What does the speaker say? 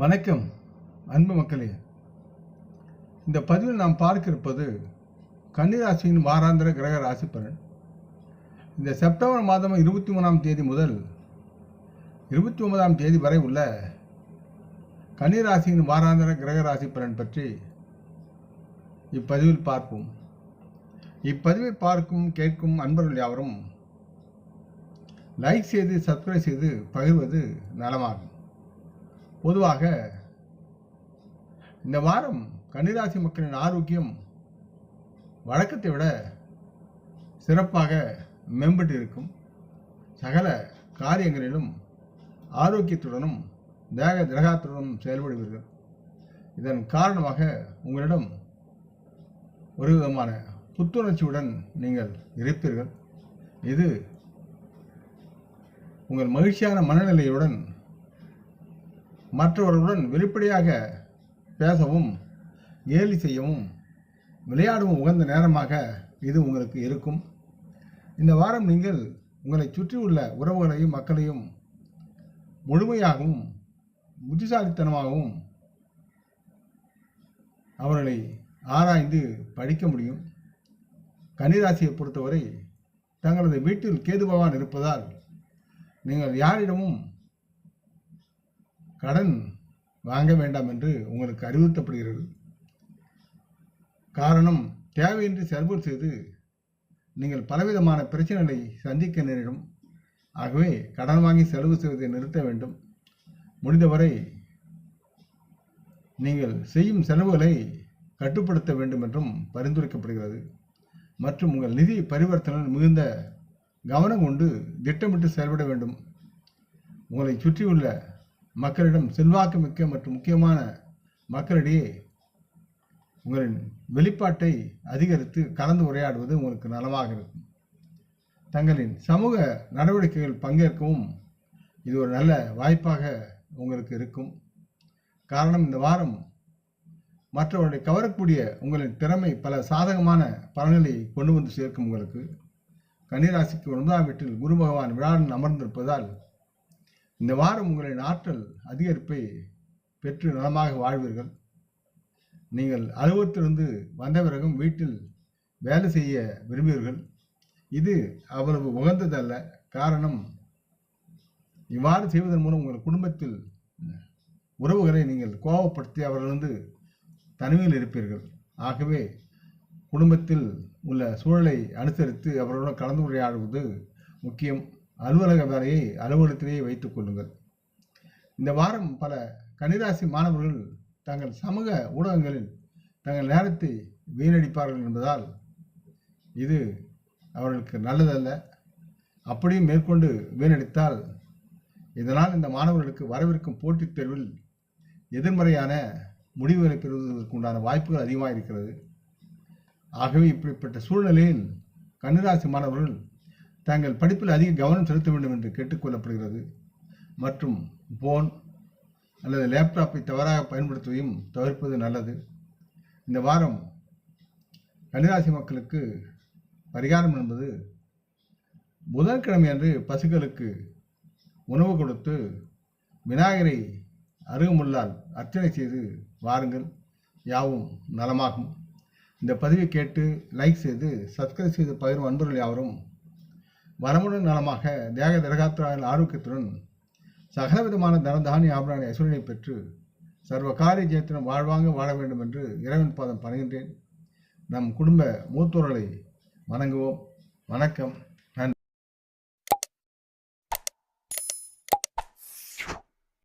வணக்கம் அன்பு மக்களே. இந்த பதிவில் நாம் பார்க்க இருப்பது கன்னிராசியின் வாராந்திர கிரக ராசி பலன் இந்த செப்டம்பர் மாதம் இருபத்தி மூணாம் தேதி முதல் இருபத்தி ஒன்பதாம் தேதி வரை உள்ள கன்னிராசியின் வாராந்திர கிரக ராசி பலன் பற்றி இப்பதிவில் பார்ப்போம். இப்பதிவை பார்க்கும் கேட்கும் அன்பர்கள் யாவரும் லைக் செய்து சப்ஸ்கிரைப் செய்து பகிர்வது நலமாகும். பொதுவாக இந்த வாரம் கன்னிராசி மக்களின் ஆரோக்கியம் வழக்கத்தை விட சிறப்பாக மேம்பட்டு இருக்கும். சகல காரியங்களிலும் ஆரோக்கியத்துடனும் தேக திரகாத்துடனும் செயல்படுவீர்கள். இதன் காரணமாக உங்களிடம் ஒரு விதமான புத்துணர்ச்சியுடன் நீங்கள் இருப்பீர்கள். இது உங்கள் மகிழ்ச்சியான மனநிலையுடன் மற்றவர்களுடன் வெளிப்படையாக பேசவும் கேலி செய்யவும் விளையாடவும் உகந்த நேரமாக இது உங்களுக்கு இருக்கும். இந்த வாரம் நீங்கள் உங்களை சுற்றியுள்ள உறவுகளையும் மக்களையும் முழுமையாகவும் புத்திசாலித்தனமாகவும் அவர்களை ஆராய்ந்து படிக்க முடியும். கன்னிராசியை பொறுத்தவரை தங்களது வீட்டில் கேது பகவான் இருப்பதால் நீங்கள் யாரிடமும் கடன் வாங்க வேண்டாம் என்று உங்களுக்கு அறிவுறுத்தப்படுகிறது. காரணம் தேவையின்றி செலவு செய்து நீங்கள் பலவிதமான பிரச்சனைகளை சந்திக்க நேரிடும். ஆகவே கடன் வாங்கி செலவு செய்வதை நிறுத்த வேண்டும். முடிந்தவரை நீங்கள் செய்யும் செலவுகளை கட்டுப்படுத்த வேண்டும் என்றும் பரிந்துரைக்கப்படுகிறது. மற்றும் உங்கள் நிதி பரிவர்த்தனை மிகுந்த கவனம் கொண்டு திட்டமிட்டு செயல்பட வேண்டும். உங்களை சுற்றியுள்ள மக்களிடம் செல்வாக்கு மிக்க மற்றும் முக்கியமான மக்களிடையே உங்களின் வெளிப்பாட்டை அதிகரித்து கலந்து உரையாடுவது உங்களுக்கு நலமாக இருக்கும். தங்களின் சமூக நடவடிக்கைகள் பங்கேற்கவும் இது ஒரு நல்ல வாய்ப்பாக உங்களுக்கு இருக்கும். காரணம் இந்த வாரம் மற்றவர்களை கவரக்கூடிய உங்களின் திறமை பல சாதகமான பலன்களை கொண்டு வந்து சேர்க்கும் உங்களுக்கு. கன்னிராசிக்கு ஒன்பதாம் வீட்டில் குரு பகவான் விழாடன் அமர்ந்திருப்பதால் இந்த வாரம் உங்களின் ஆற்றல் அதிகரிப்பை பெற்று நலமாக வாழ்வீர்கள். நீங்கள் அலுவலகத்திலிருந்து வந்த பிறகும் வீட்டில் வேலை செய்ய விரும்புவீர்கள். இது அவ்வளவு உகந்ததல்ல. காரணம் இவ்வாறு செய்வதன் மூலம் உங்கள் குடும்பத்தில் உறவுகளை நீங்கள் கோபப்படுத்தி அவர்களிருந்து தனிமையில் இருப்பீர்கள். ஆகவே குடும்பத்தில் உள்ள சூழலை அனுசரித்து அவர்களுடன் கலந்துரையாடுவது முக்கியம். அலுவலக வேலையை அலுவலகத்திலேயே வைத்துக் கொள்ளுங்கள். இந்த வாரம் பல கன்னிராசி மாணவர்கள் தங்கள் சமூக ஊடகங்களில் தங்கள் நேரத்தை வீணடிப்பார்கள் என்பதால் இது அவர்களுக்கு நல்லதல்ல. அப்படியும் மேற்கொண்டு வீணடித்தால் இதனால் இந்த மாணவர்களுக்கு வரவிருக்கும் போட்டித் தேர்வில் எதிர்மறையான முடிவுகளை பெறுவதற்கு உண்டான வாய்ப்புகள் அதிகமாக இருக்கிறது ஆகவே இப்படிப்பட்ட சூழ்நிலையில் கன்னிராசி மாணவர்கள் தாங்கள் படிப்பில் அதிக கவனம் செலுத்த வேண்டும் என்று கேட்டுக்கொள்ளப்படுகிறது மற்றும் போன் அல்லது லேப்டாப்பை தவறாக பயன்படுத்துவதையும் தவிர்ப்பது நல்லது. இந்த வாரம் கன்னிராசி மக்களுக்கு பரிகாரம் என்பது புதன்கிழமை அன்று பசுக்களுக்கு உணவு கொடுத்து விநாயகரை அருகமுள்ளால் அர்ச்சனை செய்து வாருங்கள். யாவும் நலமாகும். இந்த பதிவை கேட்டு லைக் செய்து சப்ஸ்கிரைப் செய்து பகிரும் அன்பர்கள் யாவரும் வரமுடன் நலமாக தேக திரகாத்திராயின் ஆரோக்கியத்துடன் சகலவிதமான தனதானி ஆபரண ஐஸ்வரனை பெற்று சர்வ காரிய ஜெயத்தினம் வாழ்வாங்க வாழ வேண்டும் என்று இறைவன் பாதம் பணிகின்றேன். நம் குடும்ப மூத்தோர்களை வணங்குவோம். வணக்கம்.